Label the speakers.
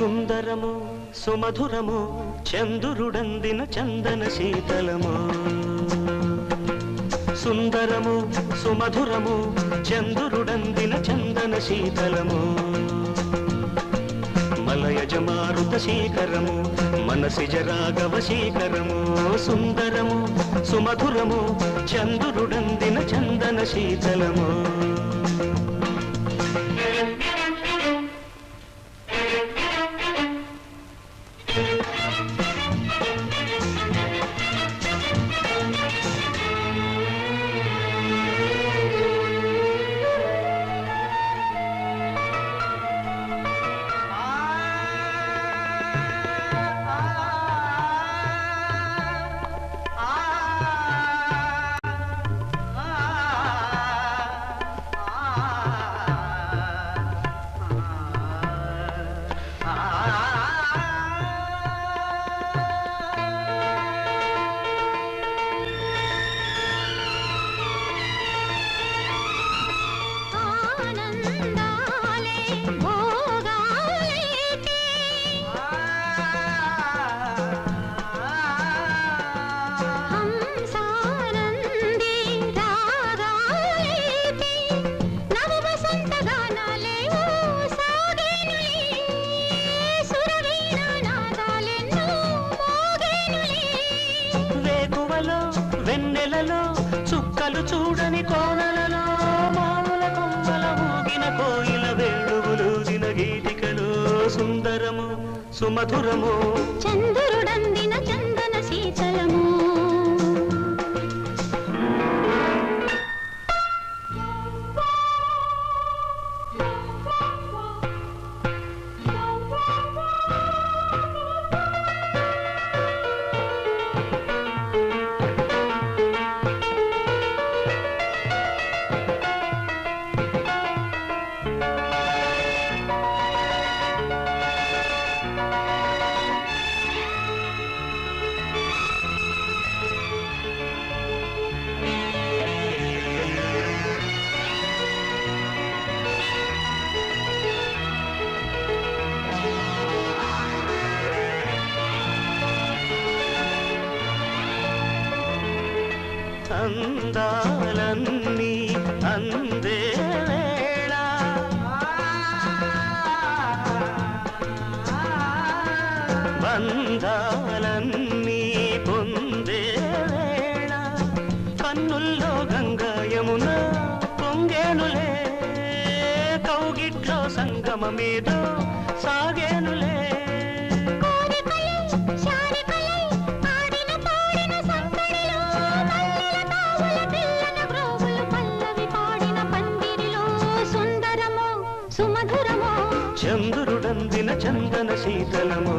Speaker 1: సుందరము సుమధురము చందురుడందిన చందన శీతలము. సుందరము సుమధురము చందురుడందిన చందన శీతలము. మలయజమారుత శీకరము మనసిజ రాఘవ శీకరము సుందరము సుమధురము చందురుడందిన చందన శీతలము. సుమధురము.
Speaker 2: చంద్రుడందిన చందన శీతలము.
Speaker 1: అందాలన్నీ అందే వేళ. బంధాలన్నీ పొందే వేళ. కన్నుల్లో గంగాయమున పొంగేనులే కౌగిట్లో సంగమమేదో
Speaker 2: సాగే సుమధురమో.
Speaker 1: చంద్రుడందిన చందన శీతలమో.